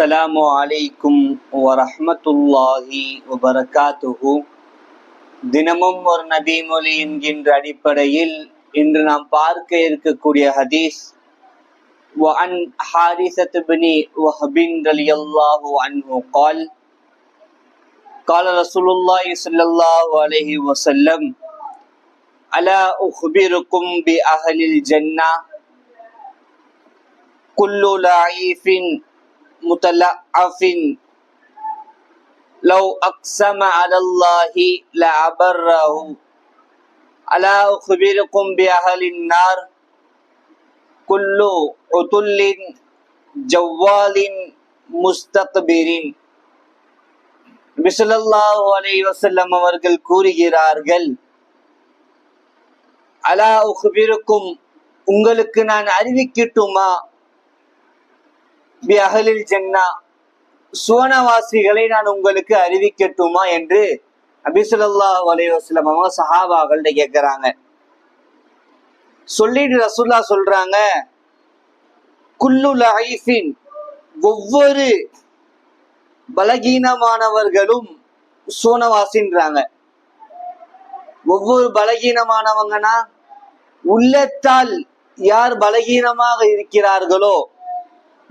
السلام عليكم ورحمة الله وبركاته தினமும் ஒரு நபி மொழி என்கின்ற அடிப்படையில் இன்று நாம் பார்க்க இருக்கக்கூடிய ஹதீஸ் وعن حارثة بن وهب رضي الله عنه قال قال رسول الله صلى الله عليه وسلم ألا أخبركم بأهل الجنة كل لعيف متلعف لو أقسم على الله لعبره ألا أخبركم بأهل النار كل عتل جوال مستكبر பிசல்லாஹு அலை வசல்லம் அவர்கள் கூறுகிறார்கள் அலா உஹ்பிருக்கும் உங்களுக்கு நான் அறிவிக்கட்டுமா பி அகலில் ஜென்னா சுவனவாசிகளை நான் உங்களுக்கு அறிவிக்கட்டுமா என்று அபிசுல்லா அலைவாஸ்லம் அவங்க சஹாபாக்கள்கிட்ட கேட்கிறாங்க சொல்லிட்டு ரசுல்லா சொல்றாங்க குல்லு லைஃபின் ஒவ்வொரு பலகீனமானவர்களும் சோனவாசின்றாங்க ஒவ்வொரு பலகீனமானவங்கன்னா உள்ளத்தால் யார் பலகீனமாக இருக்கிறார்களோ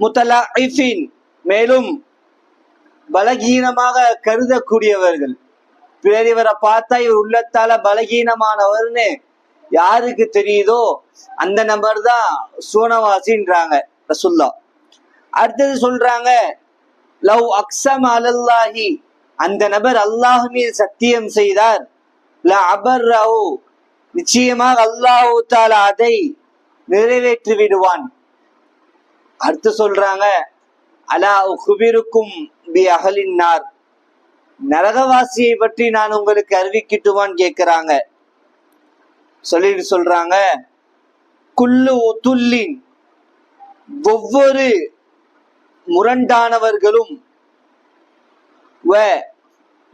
முத்தலாஃபின் மேலும் பலகீனமாக கருதக்கூடியவர்கள். பிறர் இவரை பார்த்தா இவர் உள்ளத்தால பலகீனமானவர்னு யாருக்கு தெரியுதோ அந்த நபர் தான் சூனவாசின்றாங்க ரசுல்லா அடுத்தது சொல்றாங்க லவ் அக்ஸம் அலல்லாஹி. அந்த நபர் அல்லாஹ் மீது சத்தியம் செய்தார். ல அபர் நிச்சயமாக அல்லாஹு தாலா அதை நிறைவேற்றி விடுவான் அடுத்து சொல்றாங்க அலா உகுபிருக்கும் பி அகலின்னார் நரகவாசியை பற்றி நான் உங்களுக்கு அறிவிக்கட்டுமான்னு கேட்கிறாங்க சொல்லிட்டு சொல்றாங்க குல்லு உத்துல்லின் ஒவ்வொரு முரண்டானவர்களும் வ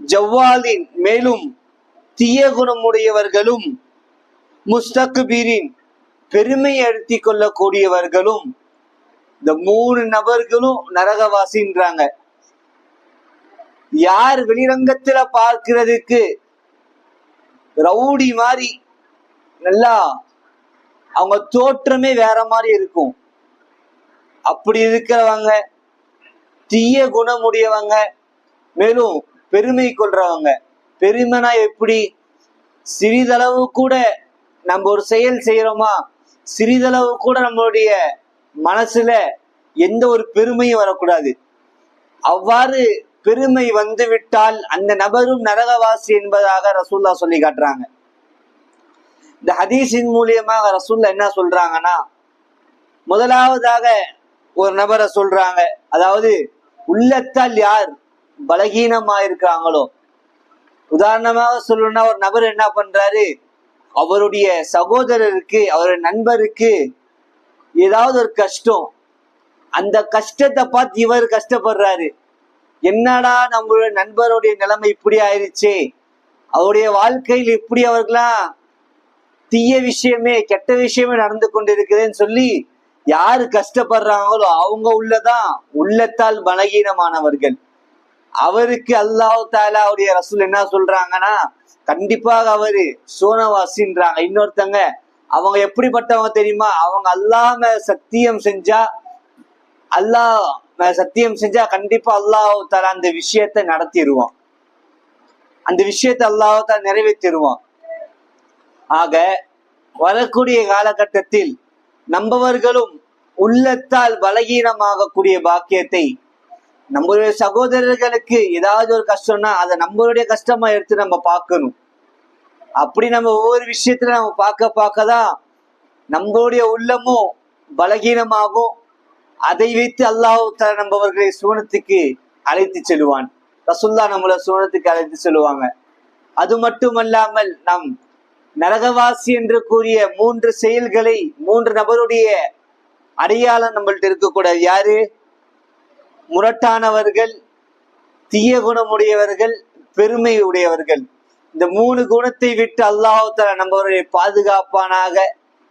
ஜவ்வாலின் மேலும் தீய குணமுடையவர்களும் முஸ்தக்பீரின் பெருமை அழுத்திக் கொள்ளக்கூடியவர்களும் இந்த மூணு நபர்களும் நரகவாசின்றாங்க. யார் வெளிரங்கத்துல பார்க்கிறதுக்கு ரவுடி மாதிரி நல்லா அவங்க தோற்றமே வேற மாதிரி இருக்கும். அப்படி இருக்கிறவங்க தீய குணமுடையவங்க மேலும் பெருமை கொள்றவங்க. பெருமைனா எப்படி? சிறிதளவு கூட நம்ம ஒரு செயல் செய்யறோமா சிறிதளவு கூட நம்மளுடைய மனசுல எந்த ஒரு பெருமையும் வரக்கூடாது. அவ்வாறு பெருமை வந்து விட்டால் அந்த நபரும் நரகவாசி என்பதாக ரசூல்லா சொல்லி காட்டுறாங்க. இந்த ஹதீஸின் மூலியமாக ரசூல்லா என்ன சொல்றாங்கன்னா முதலாவதாக ஒரு நபரை சொல்றாங்க அதாவது உள்ளத்தால் யார் பலகீனமா இருக்கிறாங்களோ உதாரணமாக சொல்லணும்னா ஒரு நபர் என்ன பண்றாரு? அவருடைய சகோதரருக்கு அவருடைய நண்பருக்கு ஏதாவது ஒரு கஷ்டம் அந்த கஷ்டத்தை பார்த்து இவர் கஷ்டப்படுறாரு. என்னடா நம்மளுடைய நண்பருடைய நிலைமை இப்படி ஆயிருச்சு? அவருடைய வாழ்க்கையில் இப்படி அவர்களாம் தீய விஷயமே கெட்ட விஷயமே நடந்து கொண்டிருக்குதுன்னு சொல்லி யாரு கஷ்டப்படுறாங்களோ அவங்க உள்ளதான் உள்ளத்தால் பலகீனமானவர்கள். அவருக்கு அல்லாஹ் தாலாவுடைய ரசூல் என்ன சொல்றாங்கன்னா கண்டிப்பாக அவரு சோனவாசின்றாங்க. இன்னொருத்தங்க அவங்க எப்படிப்பட்டவங்க தெரியுமா? அவங்க அல்லாம சத்தியம் செஞ்சா அல்லாஹ் சத்தியம் செஞ்சா கண்டிப்பா அல்லாஹ் அந்த விஷயத்தை நடத்திடுவான் அந்த விஷயத்தை அல்லாஹ் தாலா நிறைவேற்றிடுவான் ஆக வரக்கூடிய காலகட்டத்தில் நம்பவர்களும் உள்ளத்தால் பலகீனமாகக்கூடிய பாக்கியத்தை நம்மளுடைய சகோதரர்களுக்கு ஏதாவது ஒரு கஷ்டம்னா அதை நம்மளுடைய கஷ்டமா எடுத்து நம்ம பார்க்கணும். அப்படி நம்ம ஒவ்வொரு விஷயத்துல நம்ம பார்க்க பார்க்க தான் நம்மளுடைய உள்ளமும் பலகீனமாகும். அதை வைத்து அல்லாஹ் நம்பவர்களை சுவனத்துக்கு அழைத்து செல்வான் ரசுல்லா நம்மளை சுவனத்துக்கு அழைத்து செல்வாங்க அது மட்டுமல்லாமல் நம் நரகவாசி என்று கூறிய மூன்று செயல்களை மூன்று நபருடைய அடையாளம் நம்மள்ட்ட இருக்கக்கூடாது. யாரு? முரட்டானவர்கள் தீய குணமுடையவர்கள் பெருமை உடையவர்கள் இந்த மூணு குணத்தை விட்டு அல்லாஹால நம்மளுடைய பாதுகாப்பானாக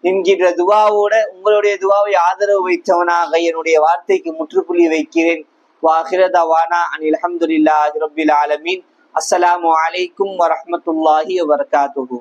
என்கின்ற துவாவோட உங்களுடைய துவாவை ஆதரவு வைத்தவனாக என்னுடைய வார்த்தைக்கு முற்றுப்புள்ளி வைக்கிறேன். வாஹிர தவானா அனில் அஹமதுல்லாஹி ரபில் ஆலமீன். அஸ்ஸலாமு அலைக்கும் வரமத்துல்லாஹி வபரகாத்துஹு.